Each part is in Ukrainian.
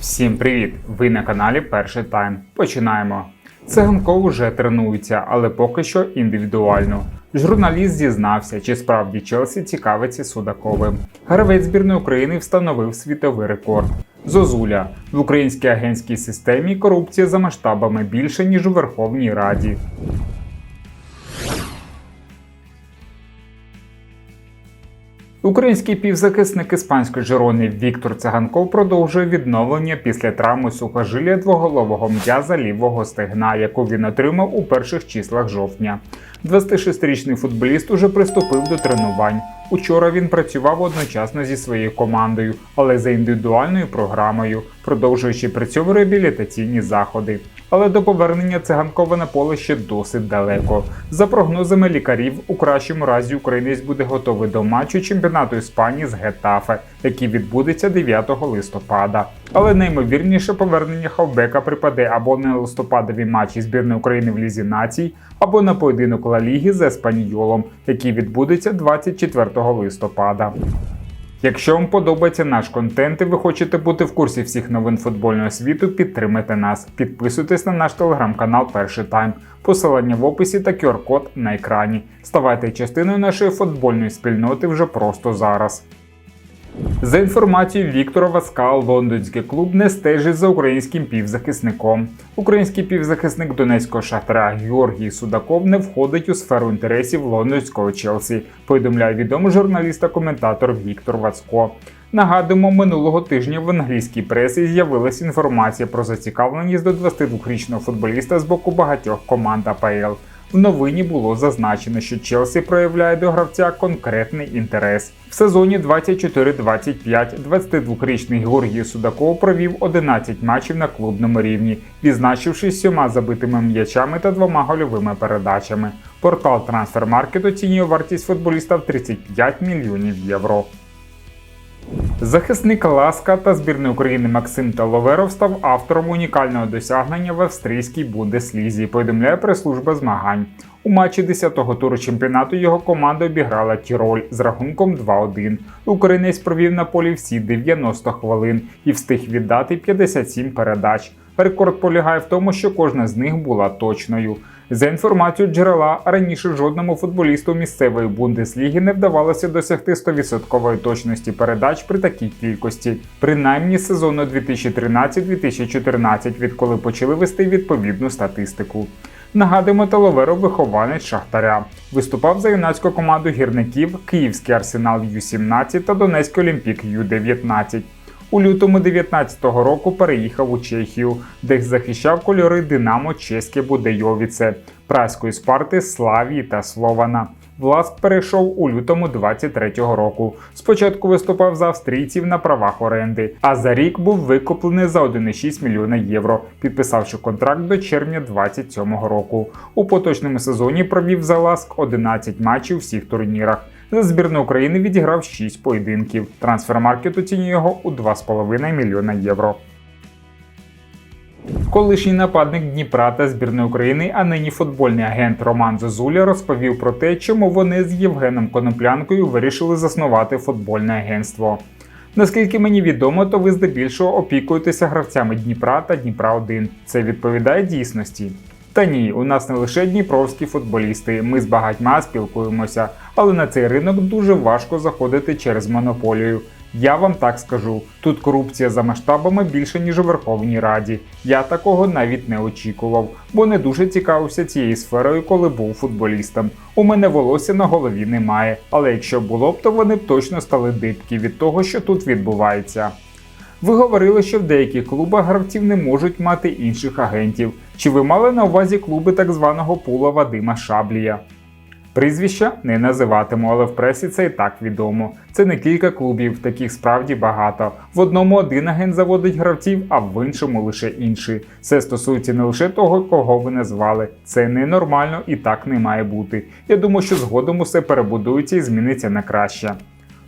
Всім привіт! Ви на каналі Перший Тайм. Починаємо. Циганков уже тренується, але поки що індивідуально. Журналіст зізнався, чи справді Челсі цікавиться Судаковим. Гравець збірної України встановив світовий рекорд. Зозуля в українській агентській системі корупція за масштабами більше ніж у Верховній Раді. Український півзахисник іспанської Жирони Віктор Циганков продовжує відновлення після травми сухожилля двоголового м'яза лівого стегна, яку він отримав у перших числах жовтня. 26-річний футболіст уже приступив до тренувань. Учора він працював одночасно зі своєю командою, але за індивідуальною програмою, продовжуючи при цьому реабілітаційні заходи. Але до повернення циганкова на поле ще досить далеко. За прогнозами лікарів, у кращому разі українець буде готовий до матчу чемпіонату Іспанії з Гетафе, який відбудеться 9 листопада. Але найімовірніше повернення хавбека припаде або на листопадові матчі збірної України в Лізі націй, або на поєдинок Ла Ліги з Еспаньолом, який відбудеться 24 листопада. Якщо вам подобається наш контент і ви хочете бути в курсі всіх новин футбольного світу, підтримайте нас. Підписуйтесь на наш телеграм-канал Перший Тайм. Посилання в описі та QR-код на екрані. Ставайте частиною нашої футбольної спільноти вже просто зараз. За інформацією Віктора Васка, лондонський клуб не стежить за українським півзахисником. Український півзахисник донецького шахтаря Георгій Судаков не входить у сферу інтересів лондонського Челсі. Повідомляє відомий журналіст та коментатор Віктор Вацко. Нагадуємо, минулого тижня в англійській пресі з'явилася інформація про зацікавленість до 22-річного футболіста з боку багатьох команд АПЛ. В новині було зазначено, що Челсі проявляє до гравця конкретний інтерес. В сезоні 24-25 22-річний Георгій Судаков провів 11 матчів на клубному рівні, відзначившись сьома забитими м'ячами та двома гольовими передачами. Портал Transfermarkt оцінює вартість футболіста в 35 мільйонів євро. Захисник Ласка та збірної України Максим Таловеров став автором унікального досягнення в австрійській Бундеслізі, повідомляє прес-служба змагань. У матчі 10-го туру чемпіонату його команда обіграла Тіроль з рахунком 2-1. Українець провів на полі всі 90 хвилин і встиг віддати 57 передач. Рекорд полягає в тому, що кожна з них була точною. За інформацією джерела, раніше жодному футболісту місцевої бундесліги не вдавалося досягти 100% точності передач при такій кількості, принаймні з сезону 2013-2014, відколи почали вести відповідну статистику. Нагадуємо, Таловеров вихованець Шахтаря. Виступав за юнацьку команду гірників, Київський арсенал Ю-17 та Донецький Олімпік Ю-19. У лютому 19-го року переїхав у Чехію, де захищав кольори Динамо Чеське Будейовіце, Праської Спарти, Славії та Слована. Власк перейшов у лютому 23-го року. Спочатку виступав за австрійців на правах оренди, а за рік був викуплений за 1,6 мільйона євро, підписавши контракт до червня 27-го року. У поточному сезоні провів за Ласк 11 матчів у всіх турнірах. За збірну України відіграв 6 поєдинків. Трансфермаркет оцінює його у 2,5 мільйона євро. Колишній нападник Дніпра та збірної України, а нині футбольний агент Роман Зозуля розповів про те, чому вони з Євгеном Коноплянкою вирішили заснувати футбольне агентство. Наскільки мені відомо, то ви здебільшого опікуєтеся гравцями Дніпра та Дніпра 1 Це відповідає дійсності. Та ні, у нас не лише дніпровські футболісти, ми з багатьма спілкуємося, але на цей ринок дуже важко заходити через монополію. Я вам так скажу: тут корупція за масштабами більше ніж у Верховній Раді. Я такого навіть не очікував, бо не дуже цікавився цією сферою, коли був футболістом. У мене волосся на голові немає, але якщо було б, то вони б точно стали дибкі від того, що тут відбувається. Ви говорили, що в деяких клубах гравців не можуть мати інших агентів. Чи ви мали на увазі клуби так званого пула Вадима Шаблія? Прізвища не називатиму, але в пресі це і так відомо. Це не кілька клубів, таких справді багато. В одному один агент заводить гравців, а в іншому лише інший. Це стосується не лише того, кого ви назвали. Це ненормально і так не має бути. Я думаю, що згодом усе перебудується і зміниться на краще.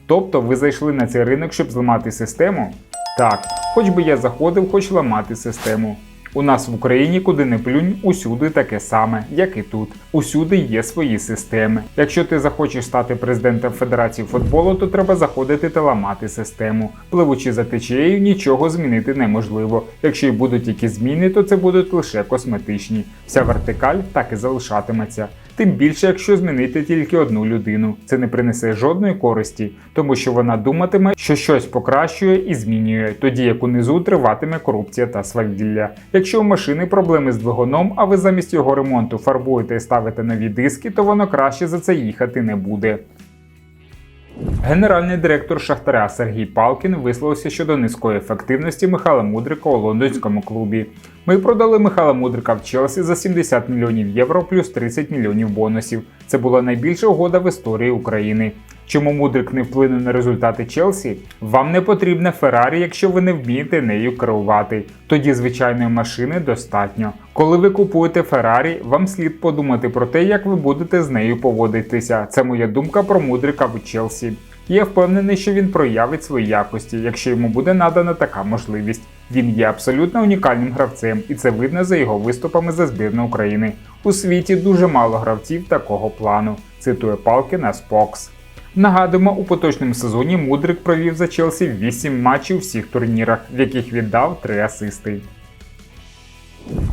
Тобто ви зайшли на цей ринок, щоб зламати систему? Так, хоч би я заходив, хоч ламати систему. У нас в Україні, куди не плюнь, усюди таке саме, як і тут. Усюди є свої системи. Якщо ти захочеш стати президентом Федерації футболу, то треба заходити та ламати систему. Пливучи за течією, нічого змінити неможливо. Якщо й будуть якісь зміни, то це будуть лише косметичні. Вся вертикаль так і залишатиметься. Тим більше, якщо змінити тільки одну людину, це не принесе жодної користі, тому що вона думатиме, що щось покращує і змінює, тоді як унизу триватиме корупція та свавілля. Якщо у машини проблеми з двигуном, а ви замість його ремонту фарбуєте і ставите нові диски, то воно краще за це їхати не буде. Генеральний директор Шахтаря Сергій Палкін висловився щодо низької ефективності Михайла Мудрика у лондонському клубі. Ми продали Михайла Мудрика в Челсі за 70 мільйонів євро плюс 30 мільйонів бонусів. Це була найбільша угода в історії України. Чому Мудрик не вплине на результати Челсі? Вам не потрібне Феррарі, якщо ви не вмієте нею керувати. Тоді звичайної машини достатньо. Коли ви купуєте Феррарі, вам слід подумати про те, як ви будете з нею поводитися. Це моя думка про Мудрика в Челсі. Я впевнений, що він проявить свої якості, якщо йому буде надана така можливість. Він є абсолютно унікальним гравцем, і це видно за його виступами за збірну України. У світі дуже мало гравців такого плану. Цитує Палкіна Спокс. Нагадуємо, у поточному сезоні Мудрик провів за Челсі 8 матчів у всіх турнірах, в яких віддав 3 асисти.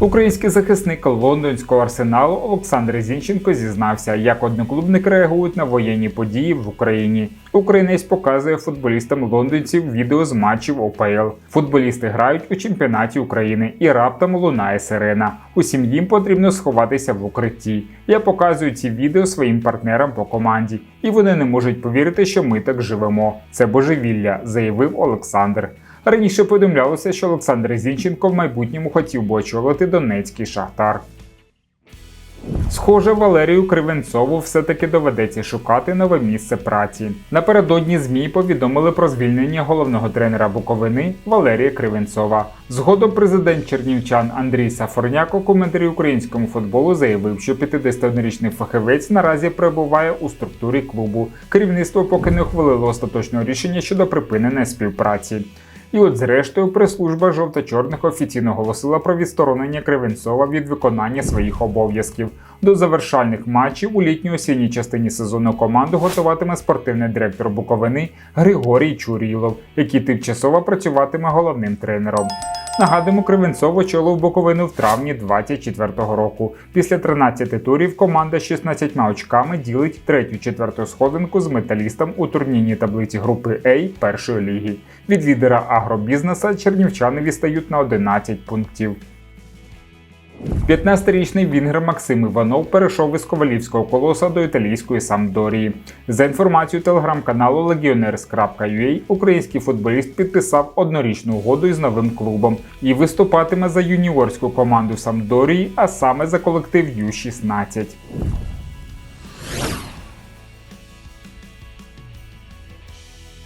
Український захисник лондонського арсеналу Олександр Зінченко зізнався, як одноклубники реагують на воєнні події в Україні. Українець показує футболістам лондонців відео з матчів ОПЛ. Футболісти грають у чемпіонаті України і раптом лунає сирена. Усім їм потрібно сховатися в укритті. Я показую ці відео своїм партнерам по команді, і вони не можуть повірити, що ми так живемо. Це божевілля, заявив Олександр. Раніше повідомлялося, що Олександр Зінченко в майбутньому хотів би очолити Донецький шахтар. Схоже, Валерію Кривенцову все-таки доведеться шукати нове місце праці. Напередодні ЗМІ повідомили про звільнення головного тренера Буковини Валерія Кривенцова. Згодом президент чернівчан Андрій Сафорняк у коментарі українському футболу заявив, що 51-річний фахівець наразі перебуває у структурі клубу. Керівництво поки не ухвалило остаточного рішення щодо припинення співпраці. І от, зрештою, прес-служба жовто-чорних офіційно оголосила про відсторонення Кривенцова від виконання своїх обов'язків. До завершальних матчів у літній осінній частині сезону команду готуватиме спортивний директор Буковини Григорій Чурілов, який тимчасово працюватиме головним тренером. Нагадуємо, Кривенцов очолив Буковину в травні 24-го року. Після 13 турів команда з 16 очками ділить третю-четверту сходинку з металістом у турнірній таблиці групи А першої ліги. Від лідера агробізнеса чернівчани відстають на 11 пунктів. 15-річний вінгер Максим Іванов перейшов із ковалівського колоса до італійської Самдорії. За інформацією телеграм-каналу Legioners.ua, український футболіст підписав однорічну угоду із новим клубом і виступатиме за юніорську команду Самдорії, а саме за колектив Ю-16.